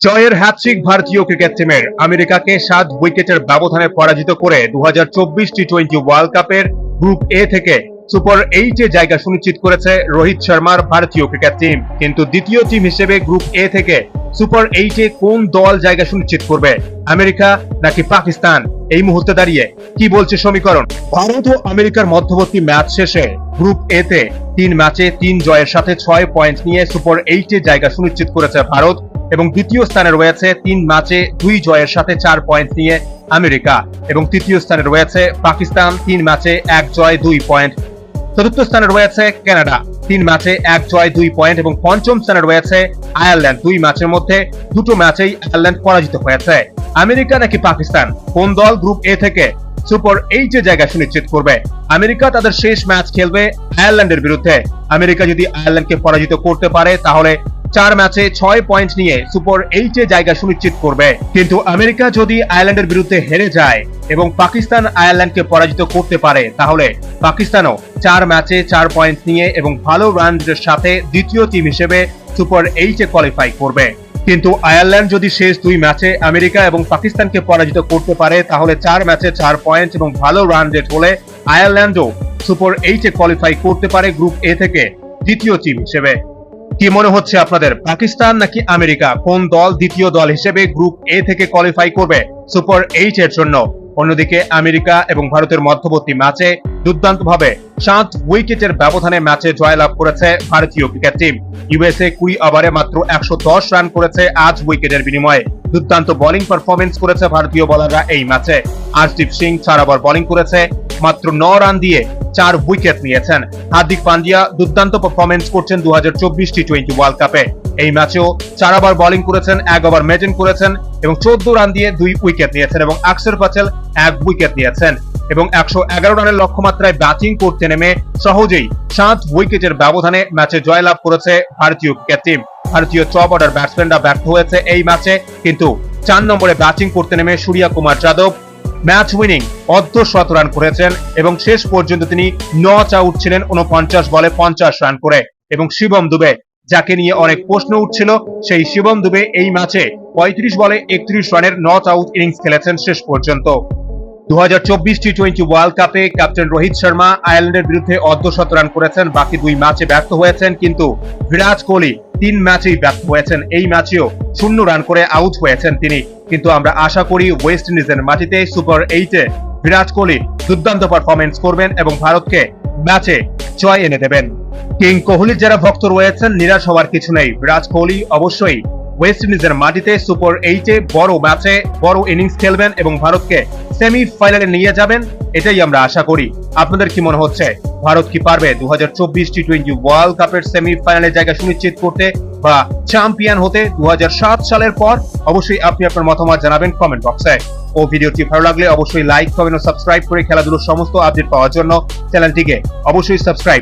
জয়ের হ্যাট্রিক ভারতীয় ক্রিকেট টিমের আমেরিকাকে সাত উইকেটের ব্যবধানে পরাজিত করে দু টি টোয়েন্টি ওয়ার্ল্ড কাপের গ্রুপ এ থেকে সুপার এইটে জায়গা সুনিশ্চিত করেছে রোহিত শর্মার ভারতীয় ক্রিকেট টিম কিন্তু দ্বিতীয় টিম হিসেবে গ্রুপ এ থেকে সুপার এইটে কোন দল জায়গা সুনিশ্চিত করবে? আমেরিকা নাকি পাকিস্তান? এই মুহূর্তে দাঁড়িয়ে কি বলছে সমীকরণ? ভারত ও আমেরিকার মধ্যবর্তী ম্যাচ শেষে গ্রুপ এ তে তিন ম্যাচে তিন জয়ের সাথে ছয় পয়েন্ট নিয়ে সুপার এইটে জায়গা সুনিশ্চিত করেছে ভারত। এবং দ্বিতীয় স্থানে রয়েছে তিন ম্যাচে দুই জয়ের সাথে চার পয়েন্ট নিয়ে আমেরিকা। এবং তৃতীয় স্থানে রয়েছে পাকিস্তান, তিন ম্যাচে এক জয়, দুই পয়েন্ট। চতুর্থ স্থানে রয়েছে কানাডা, তিন ম্যাচে এক জয়, দুই পয়েন্ট। এবং পঞ্চম স্থানে রয়েছে আয়ারল্যান্ড, দুই ম্যাচের মধ্যে দুটো ম্যাচেই আয়ারল্যান্ড পরাজিত হয়েছে। আমেরিকা নাকি পাকিস্তান? কোন দল গ্রুপ এ থেকে সুপার এইটে জায়গা সুনিশ্চিত করবে? আমেরিকা তাদের শেষ ম্যাচ খেলবে আয়ারল্যান্ডের বিরুদ্ধে। আমেরিকা যদি আয়ারল্যান্ডকে পরাজিত করতে পারে, তাহলে চার ম্যাচে ছয় পয়েন্ট নিয়ে সুপার এইটে জায়গা সুনিশ্চিত করবে। কিন্তু আমেরিকা যদি আয়ারল্যান্ডের বিরুদ্ধে হেরে যায় এবং পাকিস্তান আয়ারল্যান্ডকে পরাজিত করতে পারে, তাহলে পাকিস্তানও চার ম্যাচে চার পয়েন্ট নিয়ে এবং ভালো রান সাথে দ্বিতীয় টিম হিসেবে সুপার এইটে কোয়ালিফাই করবে। কিন্তু আয়ারল্যান্ড যদি শেষ দুই ম্যাচে আমেরিকা এবং পাকিস্তানকে পরাজিত করতে পারে, তাহলে চার ম্যাচে চার পয়েন্ট এবং ভালো রান রেট হলে আয়ারল্যান্ডও সুপার এইটে কোয়ালিফাই করতে পারে গ্রুপ এ থেকে দ্বিতীয় টিম হিসেবে। কি মনে হচ্ছে আপনাদের? পাকিস্তান নাকি আমেরিকা? কোন দল দ্বিতীয় দল হিসেবে গ্রুপ এ থেকে কোয়ালিফাই করবে সুপার এইট এর জন্য? অন্যদিকে আমেরিকা এবং ভারতের মধ্যবর্তী ম্যাচে দুর্দান্তভাবে সাত উইকেটের ব্যবধানে ম্যাচে জয়লাভ করেছে ভারতীয় ক্রিকেট টিম। ইউএসএ কুড়ি ওভারে মাত্র একশো দশ রান করেছে আজ উইকেটের বিনিময়ে। দুর্দান্ত বোলিং পারফরমেন্স করেছে ভারতীয় বোলাররা এই ম্যাচে। আরদীপ সিং চার ওভার বোলিং করেছে, মাত্র ন রান দিয়ে চার উইকেট নিয়েছেন। হার্দিক পান্ডিয়া দুর্দান্ত পারফরমেন্স করছেন দু হাজার চব্বিশ টি টোয়েন্টি ওয়ার্ল্ড কাপে এই ম্যাচেও চার ওভার বোলিং করেছেন, এক ওভার মেজেন করেছেন এবং চোদ্দ রান দিয়ে দুই উইকেট নিয়েছেন এবং আকসর পাচেল এক উইকেট নিয়েছেন। এবং একশো এগারো রানের লক্ষ্যমাত্রায় ব্যাটিং করতে নেমে সহজেই সাত উইকেটের ব্যবধানে ম্যাচে জয়লাভ করেছে ভারতীয় ক্রিকেট টিম ভারতীয় টপ অর্ডার ব্যাটসম্যানরা ব্যর্থ হয়েছে এই ম্যাচে, কিন্তু চার নম্বরে ব্যাটিং করতে নেমে সূর্যা কুমার যাদব ম্যাচ উইনিং অর্ধ শত রান করেছেন এবং শেষ পর্যন্ত তিনি নচ আউট ছিলেন উনপঞ্চাশ বলে পঞ্চাশ রান করে। এবং শিবম দুবে, যাকে নিয়ে অনেক প্রশ্ন উঠছিল, সেই শিবম দুবে এই ম্যাচে পঁয়ত্রিশ বলে একত্রিশ রানের নট আউট ইনিংস খেলেছেন শেষ পর্যন্ত। দু হাজার চব্বিশ টি টোয়েন্টি ওয়ার্ল্ড কাপে ক্যাপ্টেন রোহিত শর্মা আয়ারল্যান্ডের বিরুদ্ধে অর্ধশত রান করেছেন, বাকি দুই ম্যাচে ব্যর্থ হয়েছেন, কিন্তু বিরাট কোহলি তিন ম্যাচেই ব্যর্থ হয়েছেন। এই ম্যাচেও শূন্য রান করে আউট হয়েছেন তিনি। কিন্তু আমরা আশা করি ওয়েস্ট ইন্ডিজের মাটিতে সুপার এইটে বিরাট কোহলি দুর্দান্ত পারফরমেন্স করবেন এবং ভারতকে ম্যাচে জয় এনে দেবেন। কিং কোহলির যারা ভক্ত রয়েছেন, নিরাশ হওয়ার কিছু নেই। বিরাট কোহলি অবশ্যই ওয়েস্ট ইন্ডিজের মাটিতে সুপার এইটে বড় ম্যাচে বড় ইনিংস খেলবেন এবং ভারতকে সেমি ফাইনালে নিয়ে যাবেন, এটাই আমরা আশা করি। আপনাদের কি মনে হচ্ছে? ভারত কি পারবে? দু হাজার চব্বিশ টি টোয়েন্টি ওয়ার্ল্ড কাপের সেমি ফাইনালের জায়গা সুনিশ্চিত করতে বা চ্যাম্পিয়ন হতে দু হাজার সাত সালের পর অবশ্যই আপনি আপনার মতামত জানাবেন কমেন্ট বক্সে ও ভিডিওটি ভালো লাগলে অবশ্যই লাইক কমেন্ট ও সাবস্ক্রাইব করে খেলাধুলোর সমস্ত আপডেট পাওয়ার জন্য চ্যানেলটিকে অবশ্যই সাবস্ক্রাইব